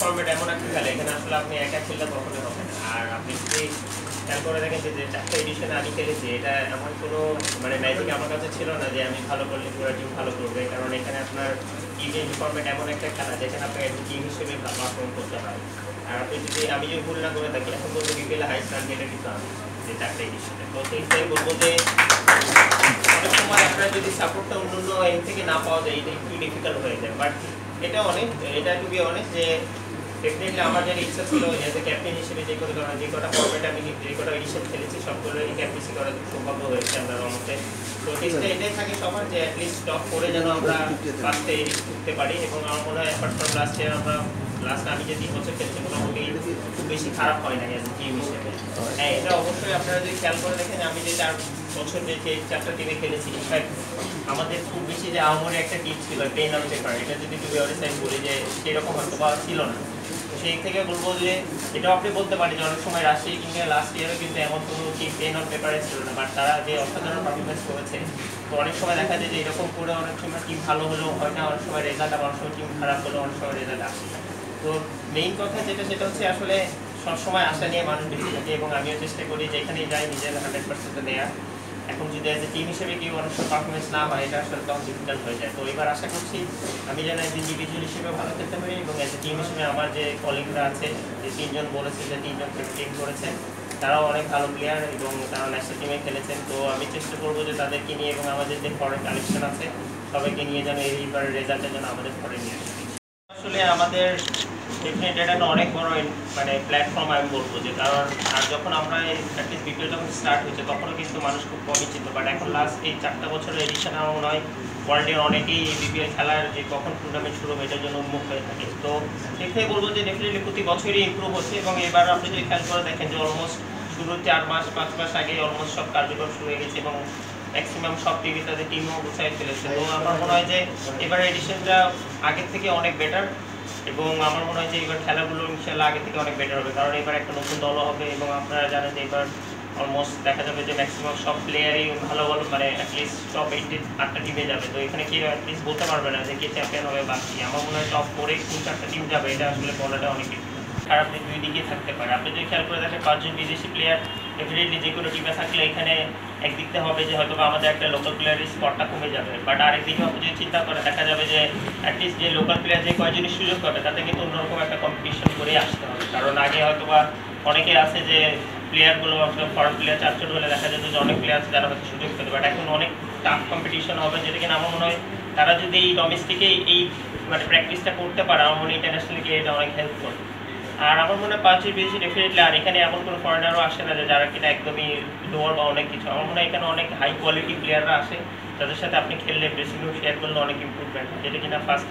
Format এমন একটা খেলা, এখানে আসলে আপনি একা খেললে কখনোই হবে না। আর আপনি যদি খেয়াল করে দেখেন যে চারটা এডিশনে আমি খেলেছি, এটা এমন কোনো মানে ম্যাজিক আমার কাছে ছিল না যে, আমি ভালো করলে পুরো টিম ভালো করবে। কারণ এখানে আপনার টি ফর্মেট এমন একটা খেলা, যেখানে আপনাকে টিম হিসেবে পারফর্ম করতে হয়। আর আপনি যদি, আমি যদি ভুল না করে থাকি, এখন বলতে বিপিএল হাইস্ট রান যেটা কিন্তু আমি যে চারটা এডিশনে তো সেই হিসেবে বলব যে, অনেক সময় আপনার যদি সাপোর্টটা অন্য অন্য এম থেকে না পাওয়া যায়, এটা একটু ডিফিকাল্ট হয়ে যায়। বাট এটা অনেক এটা টু বি অনেক যে ডেফিনেটলি আমার যেটা ইচ্ছা ছিল এজ এ ক্যাপ্টেন হিসেবে যে কটা কারণ যে কটা ফর্মেট আমি যে কটা এডিশন খেলেছি সবগুলোই ক্যাপ্টেন্সি করার সৌভাগ্য হয়েছে আমরা রমতে তো চেষ্টা এটাই থাকে সবার যে অ্যাটলিস্ট টপ করে যেন আমরা ফার্স্টে উঠতে পারি এবং আমার মনে হয় অ্যাপার্ট ফ্রম লাস্ট ইয়ার আমরা লাস্ট আমি যে তিন বছর খেলছি, মোটামুটি খুব বেশি খারাপ হয় না অ্যাজ টিম হিসেবে। হ্যাঁ এটা অবশ্যই আপনারা যদি খেয়াল করে দেখেন, আমি যে চার বছর যে চারটা টিমে খেলেছি। ইনফ্যাক্ট আমাদের খুব বেশি যে আমরে একটা টিম ছিল পেন অন পেপার এটা যদি টু বিয়ারে সাইড বলি যে সেরকম হয়তো বা ছিল না। সেই থেকে বলব যে, এটাও আপনি বলতে পারেন যে অনেক সময় রাজশাহী কিংবা লাস্ট ইয়ারে কিন্তু এমন কোনো টিম পেন অন পেপারে ছিল না। বাট তারা যে অসাধারণ পারফরমেন্স করেছে, তো অনেক সময় দেখা যায় যে এরকম করে অনেক সময় টিম ভালো হলেও হয় না। অনেক সময় রেজাল্ট আবার অনেক সময় টিম খারাপ হলেও অনেক সময় রেজাল্ট আসে তো মেইন কথা যেটা, সেটা হচ্ছে আসলে সবসময় আশা নিয়ে মানুষ বেশি থাকে এবং আমিও চেষ্টা করি যে এখানেই যাই, নিজের হান্ড্রেড পার্সেন্ট দেওয়া এখন যদি এজ এ টিম হিসেবে কেউ অনেক সময় পারফরমেন্স না হয় এটা আসলে তখন ডিফিকাল্ট হয়ে যায়। তো এবার আশা করছি আমি যেন এজ ইন্ডিভিজুয়াল হিসেবে ভালো খেলতে পারি এবং এজ এ টিম হিসেবে আমার যে কলিগরা আছে, যে তিনজন বলেছে, যে তিনজন টিম করেছে, তারাও অনেক ভালো প্লেয়ার এবং তারা ন্যাশনাল টিমে খেলেছেন। তো আমি চেষ্টা করব যে তাদেরকে নিয়ে এবং আমাদের যে ফরেন কালেকশন আছে, সবাইকে নিয়ে যেন এইবার রেজাল্টে যেন আমাদের ফরে নিয়ে আসে। আসলে আমাদের ডেফিনেট এটা একটা অনেক বড় মানে প্ল্যাটফর্ম আমি বলব যে কারণ, আর যখন আমরা অ্যাটলিস্ট বিপিএল যখন স্টার্ট হয়েছে, তখনও কিন্তু মানুষ খুব কমই চিনত। বাট এখন লাস্ট এই চারটা বছরের এডিশন আমার মনে হয় ওয়ার্ল্ডের অনেকেই এই বিপিএল খেলার যে কখন টুর্নামেন্ট শুরু হবে, এটার জন্য উন্মুখ হয়ে থাকে। তো সেই বলব যে ডেফিনেটলি প্রতি বছরই ইমপ্রুভ হচ্ছে এবং এবার আপনি যদি খেয়াল করে দেখেন যে অলমোস্ট শুরুর চার মাস, পাঁচ মাস আগে অলমোস্ট সব কার্যক্রম শুরু হয়ে গেছে এবং ম্যাক্সিমাম সব টিভি তাদের টিমও গুছাই ফেলেছে। তো আমার মনে হয় যে এবার এডিশনটা আগের থেকে অনেক বেটার এবং আমার মনে হয় যে এবার খেলাগুলো ইনশাল্লাহ আগে থেকে অনেক বেটার হবে। কারণ এবার একটা নতুন দলও হবে এবং আপনারা জানেন যে এবার অলমোস্ট দেখা যাবে যে ম্যাক্সিমাম সব প্লেয়ারই ভালো ভালো মানে অ্যাটলিস্ট টপ এইটে আটটা টিমে যাবে। তো এখানে কেউ অ্যাটলিস্ট বলতে পারবে না যে কে চ্যাম্পিয়ন হবে বাকি আমার মনে হয় টপ ফোরে কোন চারটা টিম যাবে, এটা আসলে বলাটা অনেক খারাপ দিক দুই দিকে থাকতে পারে। আপনি যদি খেয়াল করে দেখেন, পাঁচজন বিদেশি প্লেয়ার ডেফিনেটলি যে কোনো টিমে থাকলে এখানে একদিক থেকে হবে যে হয়তো আমাদের একটা লোকাল প্লেয়ারের স্পটটা কমে যাবে। বাট আরেকদিকে আপনি যদি চিন্তা করে দেখা যাবে যে অ্যাটলিস্ট যে লোকাল প্লেয়ার যে কয়জনই সুযোগ পাবে, তাতে কিন্তু অন্যরকম একটা কম্পিটিশন করে আসতে হবে। কারণ আগে হয়তো বা অনেকে আছে যে প্লেয়ারগুলো আপনার ফরেন প্লেয়ার চারজন হলে দেখা যেত যে অনেক প্লেয়ার আছে যারা হয়তো সুযোগ পেতে বাট এখন অনেক টাফ কম্পিটিশন হবে যেটা কিনা আমার মনে হয় তারা যদি এই ডোমেস্টিকে এই মানে প্র্যাকটিসটা করতে পারে, আমার মনে হয় ইন্টারন্যাশনালি গিয়ে এটা অনেক হেল্প করবে। আর আমার মনে হয় পাঁচের বেশি ডেফিনেটলি আর এখানে এমন কোনো ফরেনারও আসে না যারা কিনা একদমই লোয়ার বা অনেক কিছু। আমার মনে হয় এখানে অনেক হাই কোয়ালিটি প্লেয়াররা আসে তাদের সাথে আপনি খেললে ড্রেসিং রুম শেয়ার করলে অনেক ইম্প্রুভমেন্ট যেটা কিনা ফার্স্ট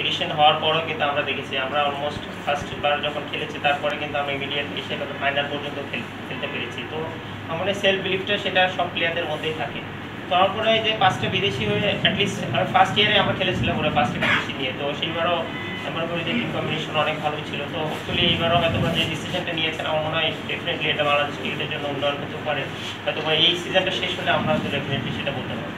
এডিশন হওয়ার পরও কিন্তু আমরা দেখেছি, আমরা অলমোস্ট ফার্স্ট বার যখন খেলেছি, তারপরে কিন্তু আমরা ইমিডিয়েট এসে ফাইনাল পর্যন্ত খেলতে পেরেছি। তো আমার সেলফ বিলিফটা সেটা সব প্লেয়ারদের মধ্যেই থাকে। তো আমার মনে হয় যে পাঁচটা বিদেশি হয়ে অ্যাটলিস্ট ফার্স্ট ইয়ারে আমরা খেলেছিলাম ওরা পাঁচটা বিদেশি নিয়ে। তো সেইবারও আমার মনে হয় টিম অনেক ভালোই ছিল। তো হোপফুলি এইবারও হয়তো যে ডিসিশনটা নিয়েছেন, আমার মনে হয় ডেফিনেটলি এটা বাংলাদেশ ক্রিকেটের জন্য উন্নয়ন হতে পারে। হয়তো এই সিজনটা শেষ হলে আমরা হয়তো ডেফিনেটলি সেটা বলতে পারব।